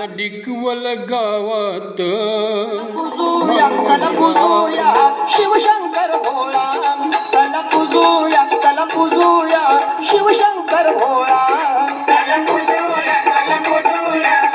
गावात डिकवल गावात. शिवशंकर भोळा चला पूजूया शिवशंकर भोळा पूजूया पूजूया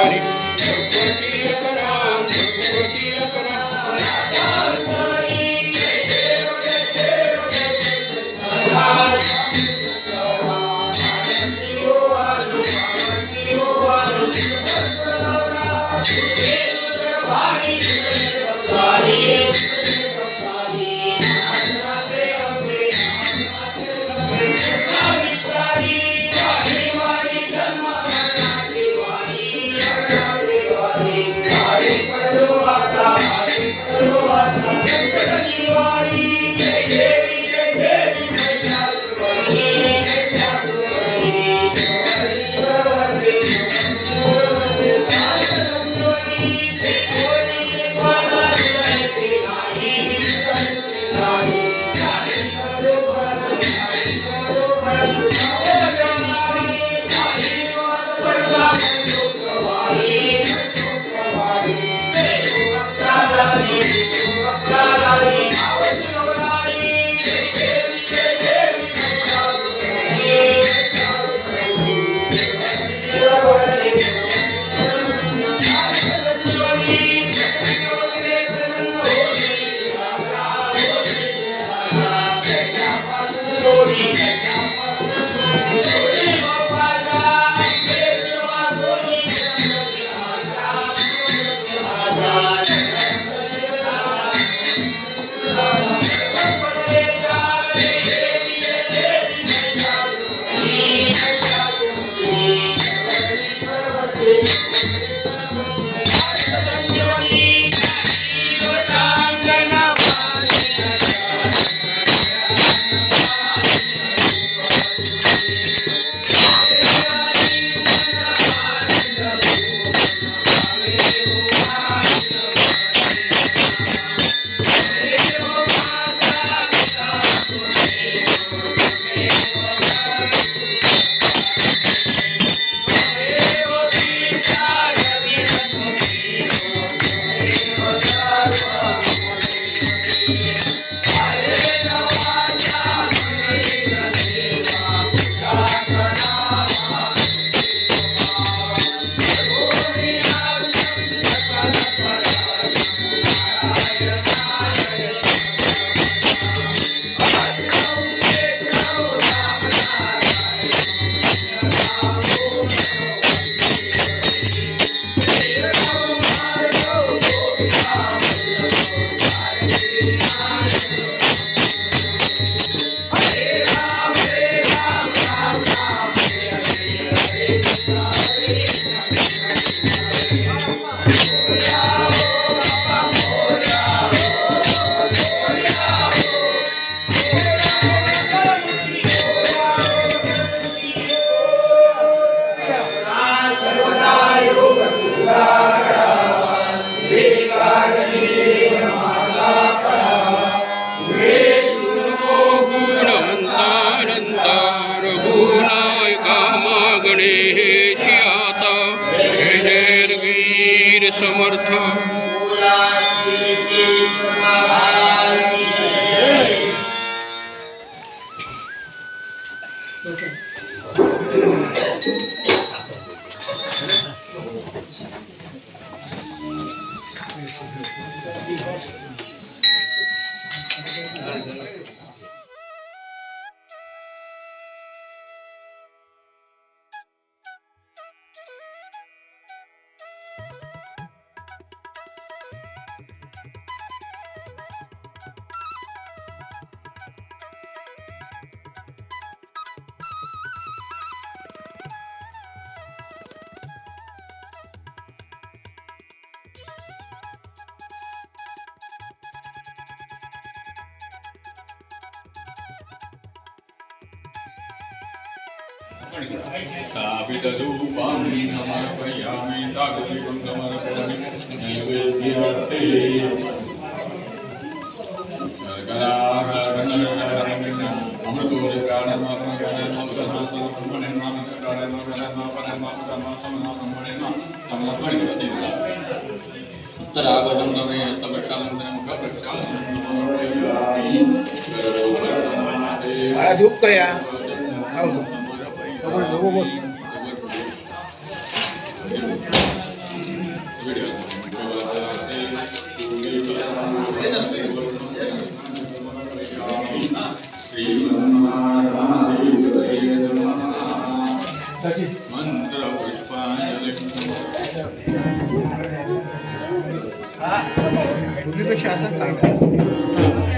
everybody. ભૂલાય કામા ગણે હે જ્યાતા સમર્થ स्थापितरूपाणि समर्पयामि सागरिकं समर्पयामि धूप कया वो वो मंत्र पुष्पांजलि शासन चांगलं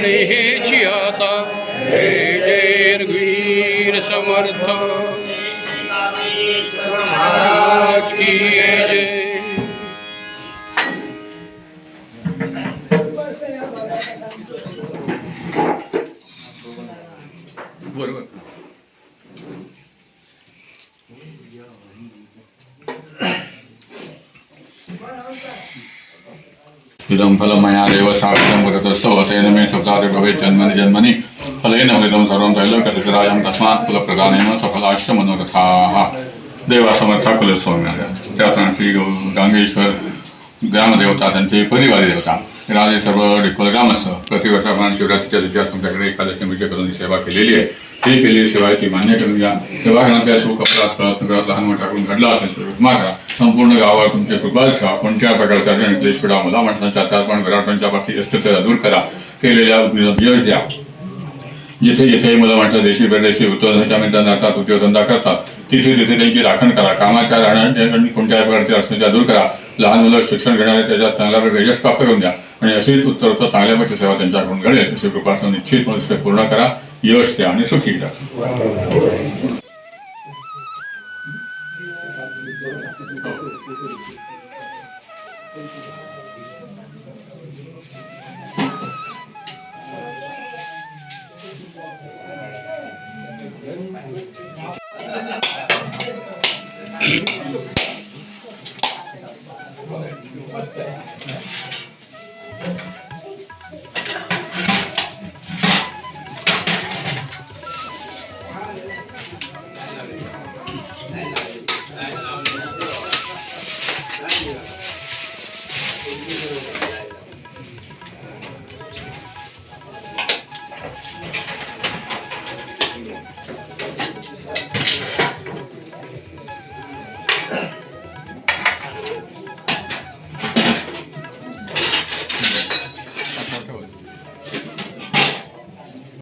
मागणे हेची आता हे समर्थ। महाराज की जय। बरोबर. इदं फलं मया देव साक्षितं वदतस्तव तेन मे सप्ताति भवेत् जन्मनि जन्मनि। फलेन फलितं सर्वं त्रैलोक्यतिराजं तस्मात् कुलप्रदानेन सफलाश्च मनोरथाः देवासमर्था कुलस्वामी त्याप्रमाणे श्री गांगेश्वर ग्रामदेवता त्यांचे परिवारी देवता राजे सर्व कुलग्रामस्थ। प्रतिवर्षाप्रमाणे शिवरात्रीच्या दिवशी तुमच्याकडे एकादशी विजय करून सेवा केलेली आहे। हे केलेली सेवा ती मान्य करून घ्या. सेवा करण्यात सुख अपराध लहान मोठा करून घडला असेल तर क्षमा करा संपूर्ण गावावर तुमचे कृपा सेवा कोणत्या प्रकारचा अडचण क्लेश पिढा मला माणसांच्या चारपण घराटांच्या बाबतीत अस्तित्व दूर करा. केलेल्या यश द्या. जिथे जिथे मुलं माणसं देशी परदेशी उद्योगाच्या मित्रांना जातात उद्योगधंदा करतात तिथे तिथे त्यांची राखण करा. कामाच्या राहण्याच्या कोणत्याही प्रकारच्या अडचणीच्या दूर करा. लहान मुलं शिक्षण घेणाऱ्या त्याच्यात चांगल्या प्रकारे यश प्राप्त करून द्या. आणि अशीच उत्तरोत्तर चांगल्यापैकी सेवा त्यांच्याकडून घडेल अशी कृपासून निश्चित मनसे पूर्ण करा. Još te, a nisu hilja.